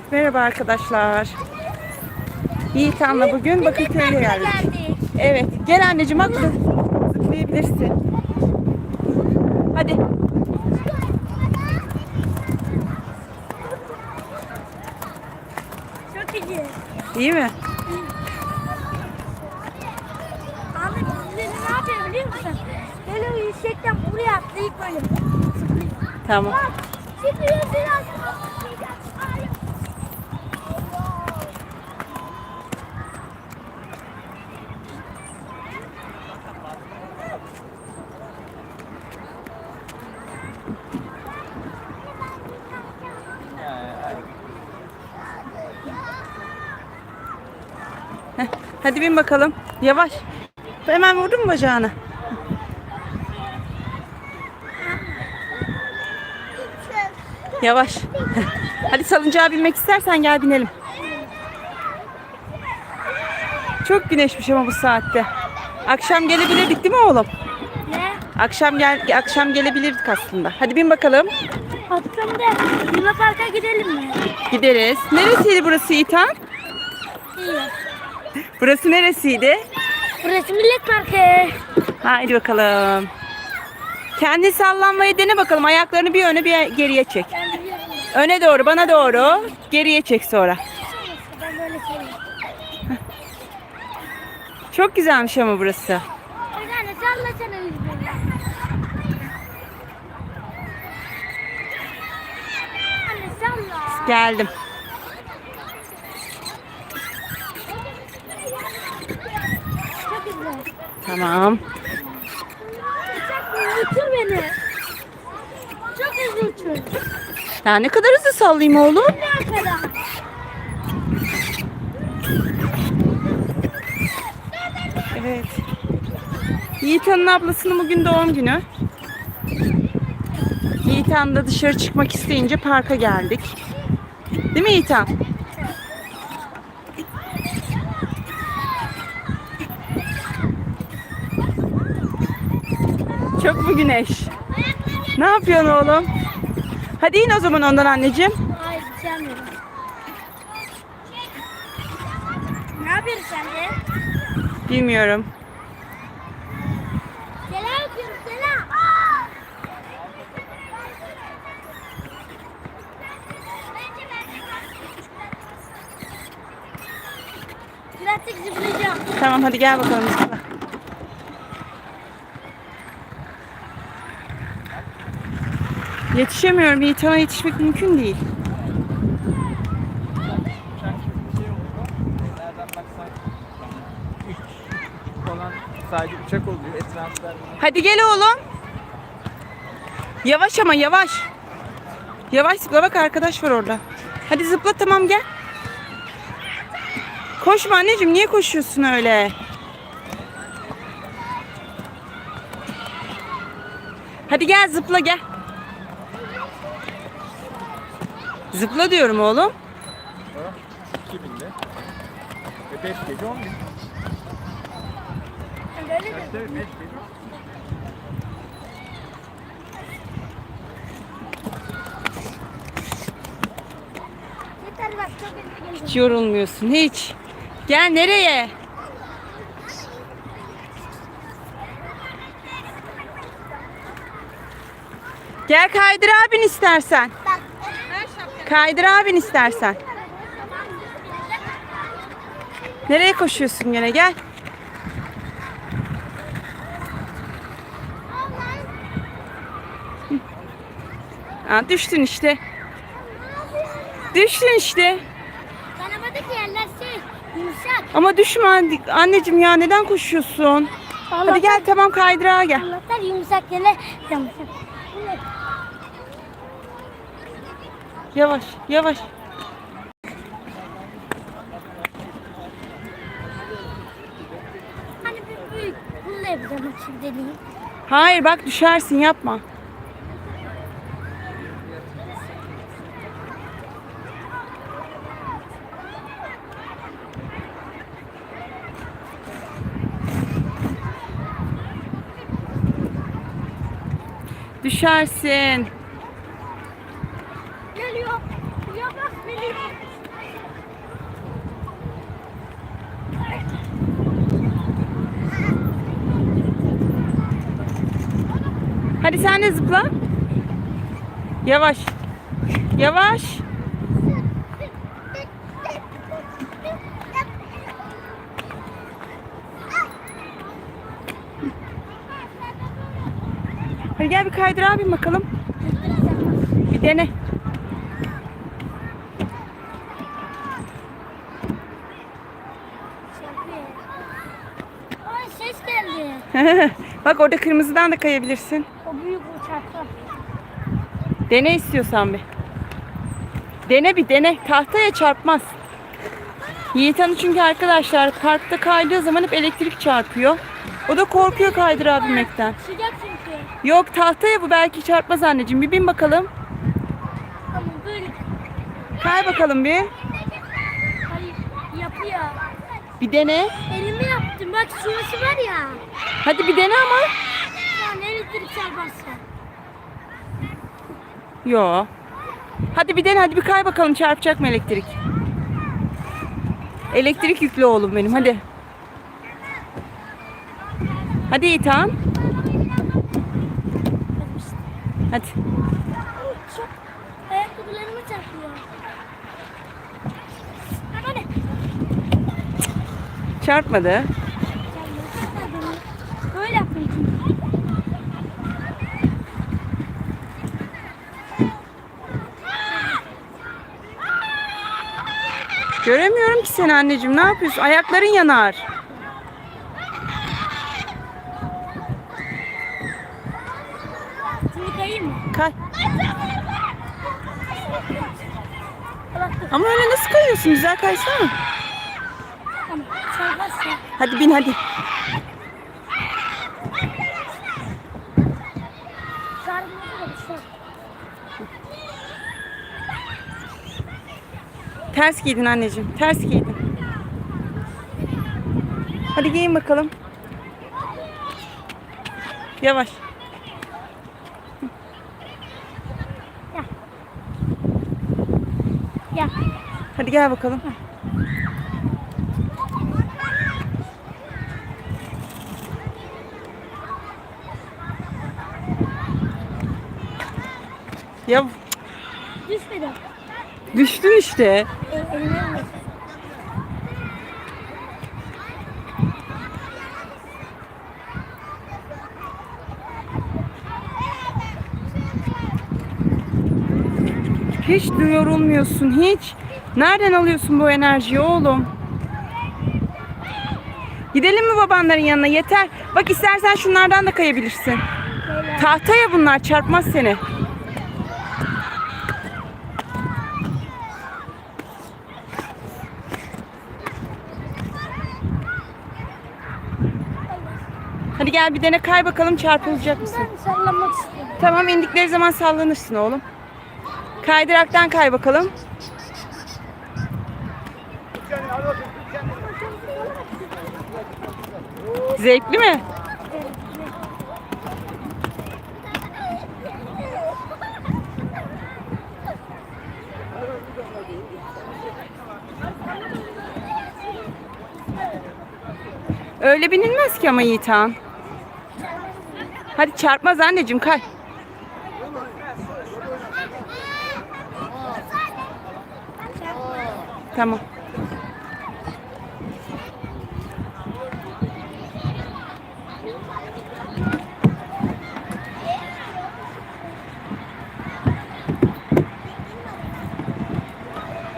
Evet merhaba arkadaşlar. Yiğit Han'la bugün Bakırköy'e geldik. Evet gel anneciğim bak zıplayabilirsin. Hadi. Çok iyi. İyi mi? Ahmet bizleri ne yapıyor biliyor musun? Böyle yüksekten buraya atlayıp böyle. Tamam. Bak çıkıyor biraz. Heh, hadi bin bakalım. Yavaş. Hemen vurdun mu bacağını? Yavaş. Hadi salıncağa binmek istersen gel binelim. Çok güneşmiş ama bu saatte. Akşam gelebilirdik değil mi oğlum? Ne? Akşam gel akşam gelebilirdik aslında. Hadi bin bakalım. Aslında Luna Park'a gidelim mi? Gideriz. Neresiydi burası İtan? Burası neresiydi? Burası Millet Parkı. Haydi bakalım. Kendi sallanmayı dene bakalım. Ayaklarını bir öne bir geriye çek. Öne doğru, bana doğru. Geriye çek sonra. Çok güzelmiş ama burası. Bir tane sallasana yüzünü. Anne salla. Geldim. Çok güzel. Tamam. Uçur beni. Çok hızlı uçur. Ya ne kadar hızlı sallayayım oğlum? Ne kadar? Evet. Yiğitan'ın ablasının bugün doğum günü. Yiğitan da dışarı çıkmak isteyince parka geldik. Değil mi Yiğitan? Mu güneş? Ne yapıyorsun oğlum? Hadi in o zaman ondan anneciğim. Hayır sevmiyorum. Ne yapıyorsun sen de? Bilmiyorum. Selam yapıyorum selam. Birazcık zıplayacağım. Tamam hadi gel bakalım. zıpla. Yetişemiyorum. Yiğitan'a yetişmek mümkün değil. Hadi gel oğlum. Yavaş ama yavaş. Yavaş zıpla bak arkadaş var orada. Hadi zıpla tamam gel. Koşma anneciğim niye koşuyorsun öyle? Hadi gel zıpla gel. Zıpla diyorum oğlum. 2000'de. Ve 5 gece 10 bin. Böyle de. Tabii 5 gece. Yeter bak çok hızlı geliyor. Hiç yorulmuyorsun hiç. Gel nereye? Gel Kaydır abin istersen. Kaydır abin istersen. Nereye koşuyorsun gene gel. Aa, düştün işte. Düştün işte. Kanamadaki yerler şey yumuşak. Ama düşme anne- anneciğim ya neden koşuyorsun? Hadi gel tamam kaydırağa gel. Anlatlar yumuşak yerler yumuşak. Yavaş yavaş. Hani bir büyük bunu da yapacağım deneyeyim. Hayır bak düşersin yapma. Düşersin. Geliyor. Geliyor. bak Melih. Hadi sen de zıpla. Yavaş. Yavaş. Hadi gel bir kaydır abim bakalım. Bir dene. Bak orada kırmızıdan da kayabilirsin. O büyük uçakta. Dene istiyorsan bir. Dene bir dene. Tahtaya çarpmaz. Yiğit Hanı çünkü arkadaşlar parkta kaydığı zaman hep elektrik çarpıyor. O da korkuyor kaydırağa binmekten. Sıcak çünkü. Yok tahtaya bu belki çarpmaz anneciğim. Bir bin bakalım. Böyle. Kay bakalım bir. Hayır yapıyor. Bir dene. Elimi yaptım. Bak şurası var ya. Hadi bir dene ama. Şu an elektrik çarparsa. Yo. Hadi bir dene hadi bir kay bakalım çarpacak mı elektrik? Elektrik yüklü oğlum benim hadi. Hadi İtan. Hadi. Çok ayakkabılarımı çarpıyor. Ama ne? Çarpmadı. Böyle yaptım çünkü. Göremiyorum ki seni anneciğim. Ne yapıyorsun? Ayakların yanar. Şimdi kayayım mı? Kay. Ama öyle nasıl kayıyorsun? Güzel kaysana. Hadi bin hadi. Çarpması da bir şey. Ters giydin anneciğim. Ters giydin. Hadi giyin bakalım. Yavaş. Ya. Hadi gel bakalım. Ya Düşmedi. Düştün işte. Hiç yorulmuyorsun hiç. Nereden alıyorsun bu enerjiyi oğlum? Gidelim mi babanların yanına yeter. Bak istersen şunlardan da kayabilirsin. Tahtaya bunlar çarpmaz seni. Hadi gel bir dene kay bakalım çarpılacak mısın? Sallamak istiyorum. Tamam indikleri zaman sallanırsın oğlum. Kaydıraktan kay bakalım. Zevkli mi? Öyle binilmez ki ama Yiğitan. Hadi çarpmaz anneciğim kay. Tamam.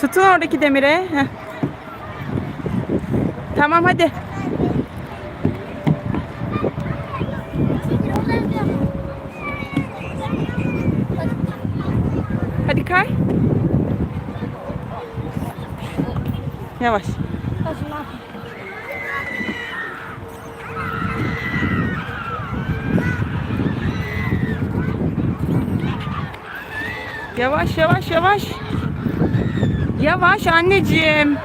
Tutun oradaki demire. Heh. Tamam hadi kay. Yavaş. Yavaş yavaş yavaş. Yavaş anneciğim.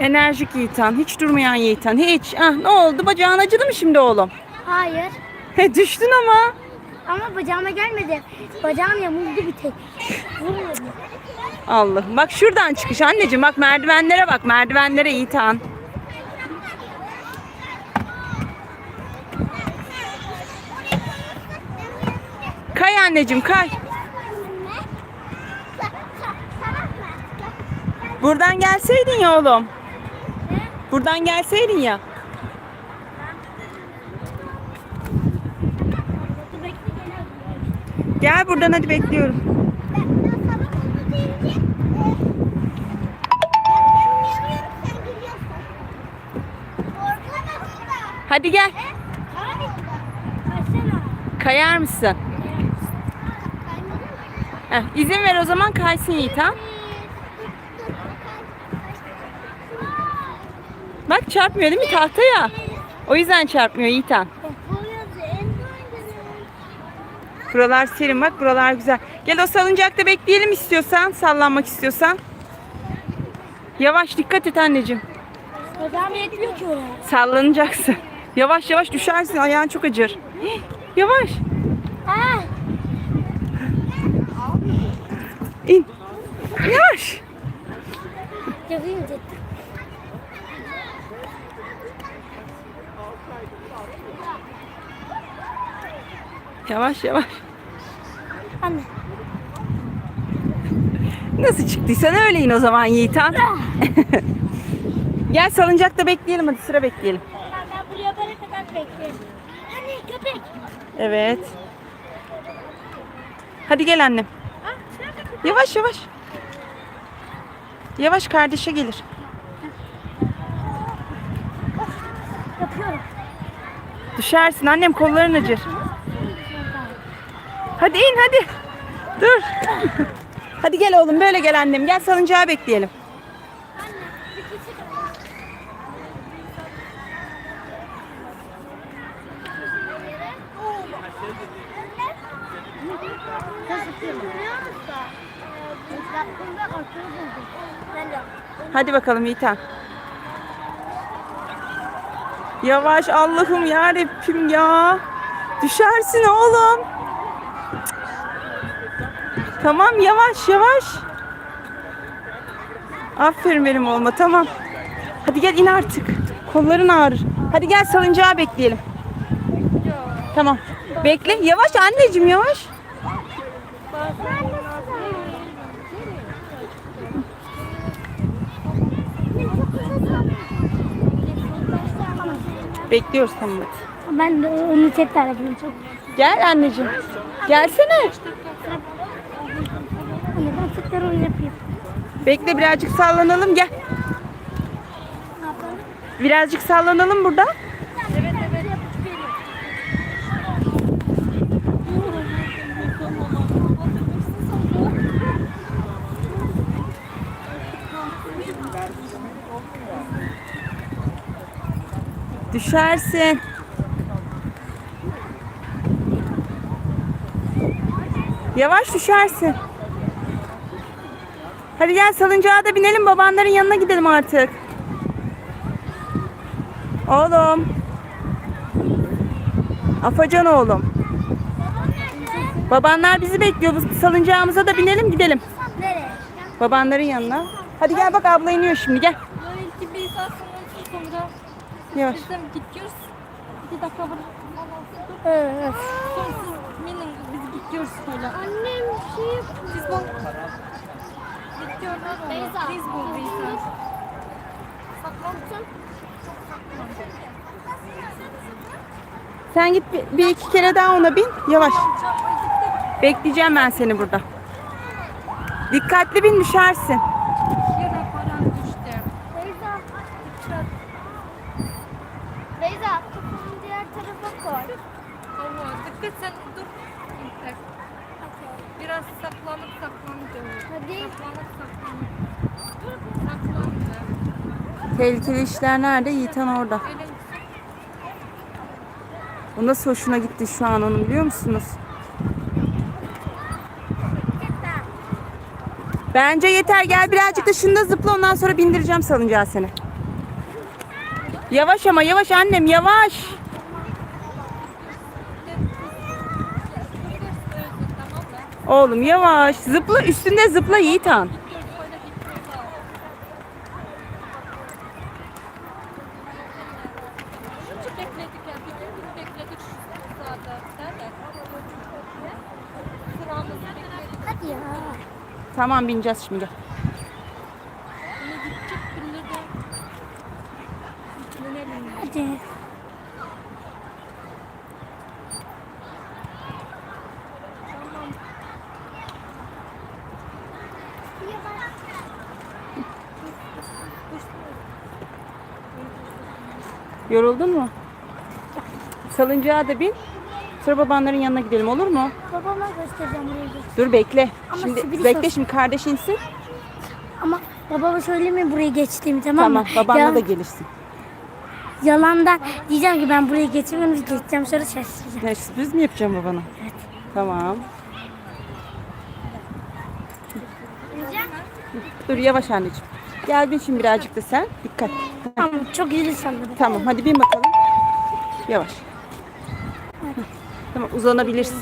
Enerjik Yiğitan. Hiç durmayan Yiğitan. Hiç. Ah ne oldu? Bacağın acıdı mı şimdi oğlum? Hayır. He düştün ama. Ama bacağıma gelmedi. Bacağım yamuldu bir tek. Vurmadı. Allah. Bak şuradan çıkış anneciğim. Bak merdivenlere bak. Merdivenlere Yiğitan. Kay anneciğim kay. Buradan gelseydin ya oğlum. Buradan gelseydin ya. Gel buradan hadi bekliyorum. Hadi gel. Kayar mısın? Heh, izin ver o zaman kaysın Yiğit ha. Bak çarpmıyor değil mi tahtaya? O yüzden çarpmıyor Yiğitan. Buralar serin bak buralar güzel. Gel o salıncakta bekleyelim istiyorsan sallanmak istiyorsan. Yavaş dikkat et anneciğim. Bacağım yetmiyor ki oraya. Sallanacaksın. Yavaş yavaş düşersin ayağın çok acır. Hih, Yavaş. Ah, İn. Yavaş. yapayım Yavaş yavaş. Anne. Nasıl çıktıysan öyle in o zaman Yiğitan. Gel salıncakta bekleyelim hadi sıra bekleyelim. Ben, ben buraya böyle kadar beklerim. Anne köpek. Evet. Hadi gel annem. Ah. Yavaş yavaş. Yavaş kardeşe gelir. Yapıyorum. Düşersin annem kolların acır. Hadi in hadi. Dur. hadi gel oğlum böyle gel annem. Gel salıncağı bekleyelim. Hadi bakalım Yiğitan. Yavaş Allah'ım ya ya. Düşersin oğlum. Tamam yavaş yavaş. Aferin benim oğluma tamam. Hadi gel in artık. Kolların ağrır. Hadi gel salıncağı bekleyelim. Tamam. Bekle. Yavaş anneciğim yavaş. Bekliyoruz tamam. Ben de onu tekrar çok. Gel anneciğim. Gelsene. Onu yapayım. Bekle birazcık sallanalım gel. Birazcık sallanalım burada. Evet evet. Düşersin. Yavaş düşersin. Hadi gel salıncağa da binelim babanların yanına gidelim artık. Oğlum. Afacan oğlum. Babanlar bizi bekliyor. Bu salıncağımıza da binelim gidelim. Nereye? Babanların yanına. Hadi gel bak abla iniyor şimdi gel. Böyle bir saat sonra sonra Yavaş. gidiyoruz. İki dakika bırak. Evet. Sonra siz minin biz gidiyoruz böyle. Annem şey Biz bu gidiyorlar ona. Biz buradayız. saklansın. Sen git bir, bir iki kere daha ona bin. Yavaş. Bekleyeceğim ben seni burada. Dikkatli bin düşersin. Tehlikeli işler nerede? Yiğitan orada. O nasıl hoşuna gitti şu an onun biliyor musunuz? Bence yeter gel birazcık da şunda zıpla ondan sonra bindireceğim salıncağı seni. Yavaş ama yavaş annem yavaş. Oğlum yavaş. Zıpla üstünde zıpla Yiğitan. Çok bekledik ya. Bütün gün bekledik şu zaten. Nerede? Sıramızı bekledik. Hadi ya. Tamam bineceğiz şimdi. Hadi. Yoruldun mu? Salıncağa da bin. Sonra babanların yanına gidelim olur mu? Babama göstereceğim burayı. Dur bekle. Ama Şimdi bekle şimdi kardeş insin. Ama babama söyleme buraya geçtiğimi tamam, Tamam, mı? babanla Yalan- da gelirsin. Yalandan diyeceğim ki ben buraya geçemiyorum geçeceğim sonra şaşıracağım. Ne sürpriz mi yapacağım babana? Evet. Tamam. Dur yavaş anneciğim. Gel bin şimdi birazcık da sen. Dikkat. Tamam çok güzel salladım. Tamam hadi bin bakalım. Yavaş. Tamam uzanabilirsin.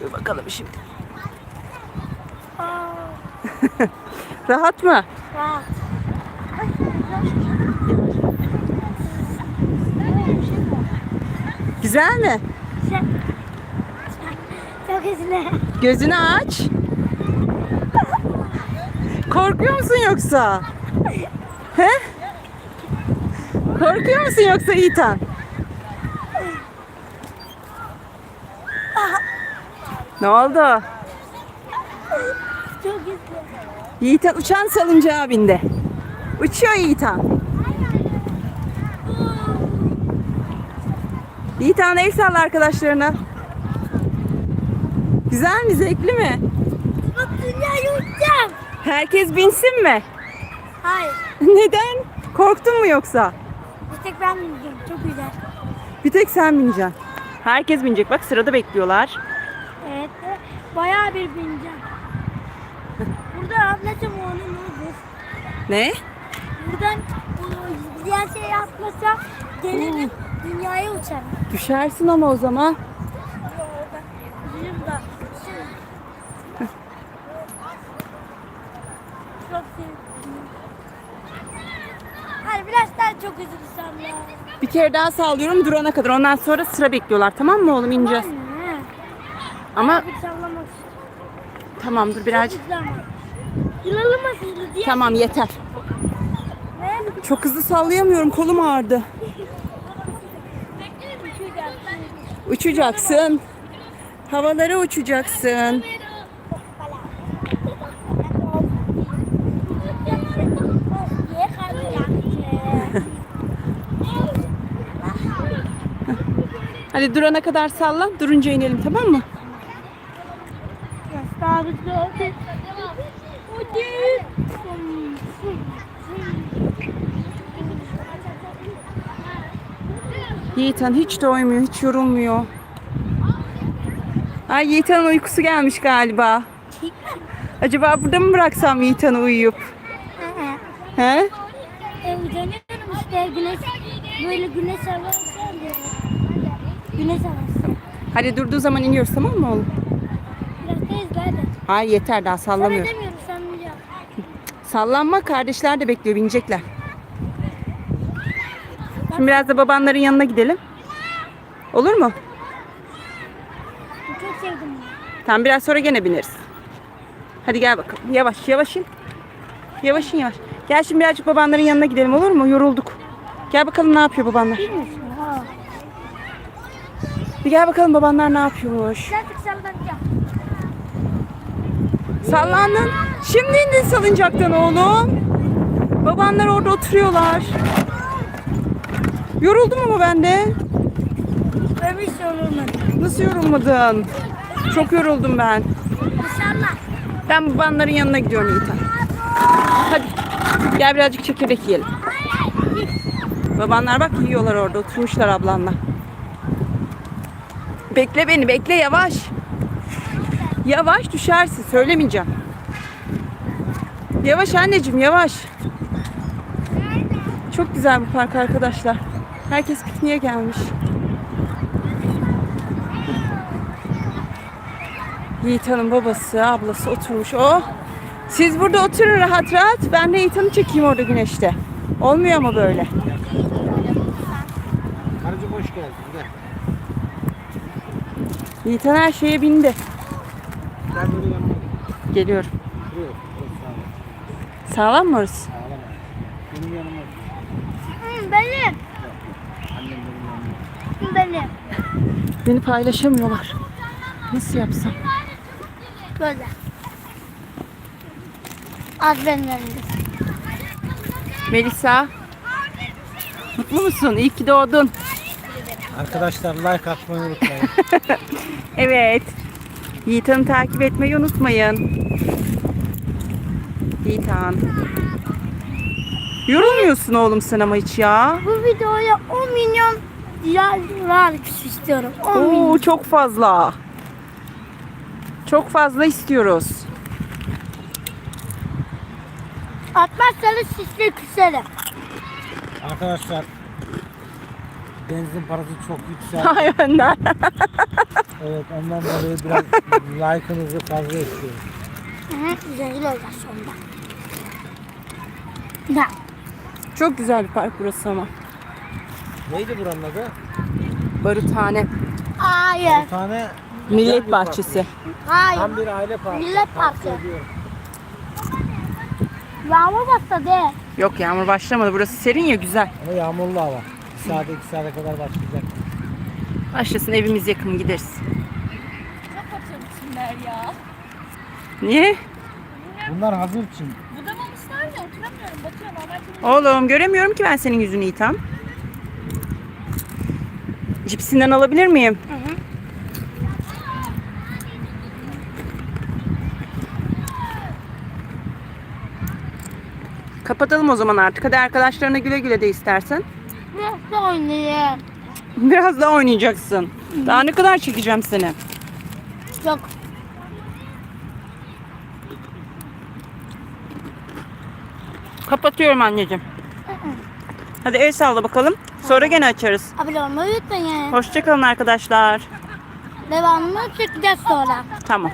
Dur bakalım şimdi. Rahat mı? Rahat. Güzel mi? Çok hızlı. Gözünü aç. Korkuyor musun yoksa? He? Korkuyor musun yoksa Yiğitan? Ne oldu? Çok hızlı. Yiğitan uçan salıncağa bindi. Uçuyor Yiğitan. Yiğitan el salla arkadaşlarına. Güzel mi? Zevkli mi? Bak dünyayı uçacağım. Herkes binsin mi? Hayır. Neden? Korktun mu yoksa? Bir tek ben bilmiyorum. Çok güzel. Bir tek sen bineceksin. Herkes binecek. Bak sırada bekliyorlar. Bir bineceğim. Burada ablacığım onu ne olur? Ne? Buradan o diğer şey yapmasa gelirim dünyaya uçarım. Düşersin ama o zaman. Bizim de. Çok sevdim. Hadi biraz daha çok üzülsem ya. Bir kere daha sallıyorum durana kadar. Ondan sonra sıra bekliyorlar. Tamam mı oğlum? İneceğiz. Ama Bir sallamak istiyorum. Tamam dur birazcık. Yılalım diye. Tamam yeter. Çok hızlı sallayamıyorum. Kolum ağrıdı. Uçacaksın. Havalara uçacaksın. Hadi durana kadar salla. Durunca inelim tamam mı? Daha. Hadi. Yiğitan hiç doymuyor. Hiç yorulmuyor. Ay Yiğitan'ın uykusu gelmiş galiba. Acaba burada mı bıraksam Yiğitan'ı uyuyup? He? Uyanıyorum işte güneş böyle güneş havası alıyor. Güneş havası. Hadi durduğu zaman iniyoruz tamam mı oğlum? Biraz da hızlı hadi. Hayır yeter daha Sana sallamıyorum. demiyorum sanmayacağım. Sallanma kardeşler de bekliyor binecekler. Şimdi biraz da babanların yanına gidelim. Olur mu? Çok sevdim bunu. Tamam biraz sonra gene bineriz. Hadi gel bakalım. Yavaş yavaş in. Yavaş in yavaş. Gel şimdi birazcık babanların yanına gidelim olur mu? Yorulduk. Gel bakalım ne yapıyor babanlar. Bilmiyorsun ha. Bir gel bakalım babanlar ne yapıyormuş. Birazcık sallanacağım. Sallandın. Şimdi indin salıncaktan oğlum. Babanlar orada oturuyorlar. Yoruldum ama ben de. Ben hiç yorulmadım. Nasıl yorulmadın? Çok yoruldum ben. İnşallah. Ben babanların yanına gidiyorum Yiğitan. Hadi gel birazcık çekirdek yiyelim. Babanlar bak yiyorlar orada oturmuşlar ablanla. Bekle beni bekle yavaş. Yavaş düşersin söylemeyeceğim. Yavaş anneciğim yavaş. Çok güzel bu park arkadaşlar. Herkes pikniğe gelmiş. Yiğit Hanım babası, ablası oturmuş. Oh! Siz burada oturun rahat rahat. Ben de Yiğit çekeyim orada güneşte. Olmuyor mu böyle? Karıcığım hoş geldin. Gel. Yiğit her şeye bindi. Geliyorum. Sağlam. Mı orası? Sağlam. Benim yanıma. Hı, benim. Annem benim yanıma. Benim. Beni paylaşamıyorlar. Nasıl yapsam? Böyle. Az benim. Melisa. Mutlu musun? İyi ki doğdun. Arkadaşlar like atmayı unutmayın. Evet. Yiğit Han'ı takip etmeyi unutmayın. Yiğit Han. Yorulmuyorsun oğlum sen ama hiç ya. Bu videoya 10 milyon like istiyorum. 10 Oo milyon. çok fazla. Çok fazla istiyoruz. Atmazsanız sizle küserim. Arkadaşlar benzin parası çok yüksek. Hay Önder. evet ondan dolayı biraz like'ınızı fazla istiyorum. Hı, zengin olacağız sonunda. Ya. Çok güzel bir park burası ama. Neydi buranın adı? Barutane. Hayır. Bir tane Millet bahçesi. Hayır. tam bir aile parkı. Millet parkı. Tavsiye ediyorum. Yağmur bastı de. Yok yağmur başlamadı. Burası serin ya güzel. Ama yağmurlu hava. Bir saate iki saate kadar başlayacak. Başlasın evimiz yakın gideriz. Çok oturmuşsunlar ya. Niye? Bunlar hazır Çin. Budamamışlar da oturamıyorum. Batıyorum. Ama Oğlum göremiyorum ki ben senin yüzünü İtam. Cipsinden alabilir miyim? Kapatalım o zaman artık. Hadi arkadaşlarına güle güle de istersen. Nasıl oynayayım? Biraz daha oynayacaksın. Daha ne kadar çekeceğim seni? Çok. Kapatıyorum anneciğim. Hadi el salla bakalım. Sonra gene açarız. Abone olmayı unutmayın. Hoşçakalın arkadaşlar. Devamını çekeceğiz sonra. Tamam.